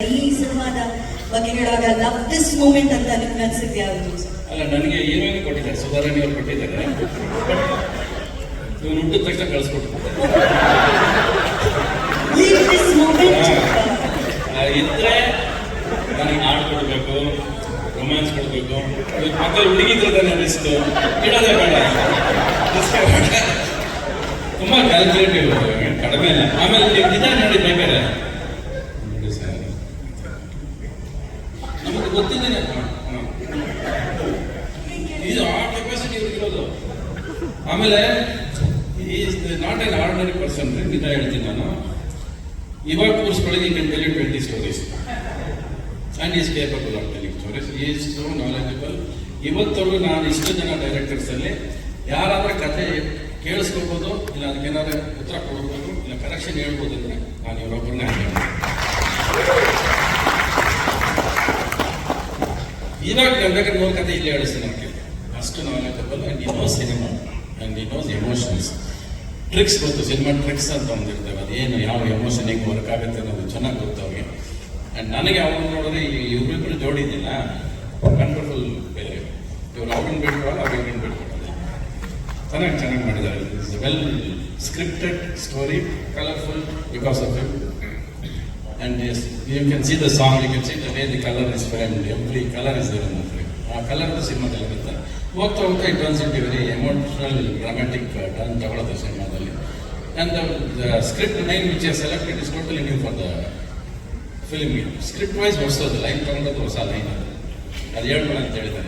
ಈ ಸಿನಿಮಾದ ಬಗ್ಗೆ ಹೇಳುವಾಗ ಲವ್ ದಿಸ್ ಮೂಮೆಂಟ್ ಅಂತ ನಿಮ್ಗೆ ಅನ್ಸಿದ್ದೆ ಯಾವುದು? ಅಲ್ಲ ನನಗೆ ಹೀರೋಯಿನ್ ಕೊಟ್ಟಿದ್ದಾರೆ? ಸುಧಾರಣಿ ಅವ್ರು ಕೊಟ್ಟಿದ್ದಾರೆ. ಇವನು ಹುಟ್ಟಿದ ತಕ್ಷಣ ಆ, ಇದ್ರೆ ನನಗೆ ಹಾಡು ಕೊಡಬೇಕು ರೊಮ್ಯಾನ್ಸ್ ಕೊಡಬೇಕು. ಇವತ್ತು ಮತ್ತೆ ಹುಡುಗಿದ್ರೆ ತಾನೇ ರಿಸ್ಕ್ ಇಡೋದೇ ಬೇಡ. ತುಂಬಾ ಕ್ಯಾಲ್ಕುಲೇಟಿವ್ ಕಡಿಮೆ ಇಲ್ಲ. ಆಮೇಲೆ ನೀವು ನಿಜ ನೋಡಿ ಬೇಕಾದ್ರೆ ನೋಡಿ ಸರ್ ನಮಗೆ ಗೊತ್ತಿದ್ದೇನೆ. ಇದು ಆ ಕೆಪಾಸಿಟಿ ಇರೋದು. ಆಮೇಲೆ ನಾಟ್ ಎನ್ ಆರ್ಡಿನರಿ ಪರ್ಸನ್ ನಿಜ ಹೇಳ್ತೀನಿ ನಾನು. ಇವಾಗ ಕೋರ್ಸ್ ಈ can tell twenty stories and is capable of telling stories is so knowledgeable ಇವತ್ತವರೆಗೂ ನಾನು ಇಷ್ಟು ಜನ ಡೈರೆಕ್ಟರ್ಸ್ ಅಲ್ಲಿ ಯಾರಾದ್ರೂ ಕತೆ ಕೇಳಿಸ್ಕೊಳ್ಬೋದು, ಇಲ್ಲ ಅದಕ್ಕೆ ಏನಾದ್ರೂ ಉತ್ತರ ಕೊಡ್ಬೋದು, ಇಲ್ಲ ಕರೆಕ್ಷನ್ ಹೇಳ್ಬೋದು ಅಂದ್ರೆ ನಾನು ಇವರೊಬ್ಬರನ್ನೇ ಇವಾಗ ನಾನು ಬೇಕಾದ್ರೆ ಮೂರು ಕತೆ ಇಲ್ಲಿ ಹೇಳಿ ನಮಗೆ. ಅಷ್ಟು knowledgeable and he knows cinema and he knows emotions tricks ಗೊತ್ತು ಸಿನಿಮಾ ಟ್ರಿಕ್ಸ್ ಅಂತ ಒಂದಿರ್ತವೆ ಅದೇನು ಯಾವ ಎಮೋಷನ್ ಹೆಂಗೆ ವರ್ಕ್ ಆಗುತ್ತೆ ಅನ್ನೋದು ಚೆನ್ನಾಗಿ ಗೊತ್ತು ಅವ್ರಿಗೆ. ಆ್ಯಂಡ್ ನನಗೆ ಅವ್ರು ನೋಡಿದ್ರೆ ಈ ಇವ್ರಿಬ್ರು ಜೋಡಿ ಇದೆಯಲ್ಲ ವಂಡರ್ಫುಲ್ ಬೇರೆ. ಇವ್ರು ಅವ್ರನ್ನ ಬಿಟ್ಕೊಳ್ಳಲ್ಲ ಅವ್ರನ್ನ ಬಿಟ್ಕೊಳ್ಳೋದು. ಚೆನ್ನಾಗಿ ಚೆನ್ನಾಗಿ ಮಾಡಿದ್ದಾರೆ. Well scripted story colourful because of it and you can see the song you can see the way the colour is framed every colour is there in the frame ಆ ಕಲರ್ ಸಿನಿಮಾದಲ್ಲಿ ಇರುತ್ತೆ ಹೋಗ್ತಾ ಹೋಗ್ತಾ it turns it very emotional dramatic turn ತಗೊಳ್ಳೋದು ಸಿನಿಮಾದಲ್ಲಿ. And the script line which are selected is totally new for the film script wise ಹೊಸದು line ತಗೊಂಡದ್ದು ಹೊಸ ಲೈನ್ ಅದು. ಅದು ಹೇಳ್ಬೇಡ ಅಂತ ಹೇಳಿದ್ದಾರೆ.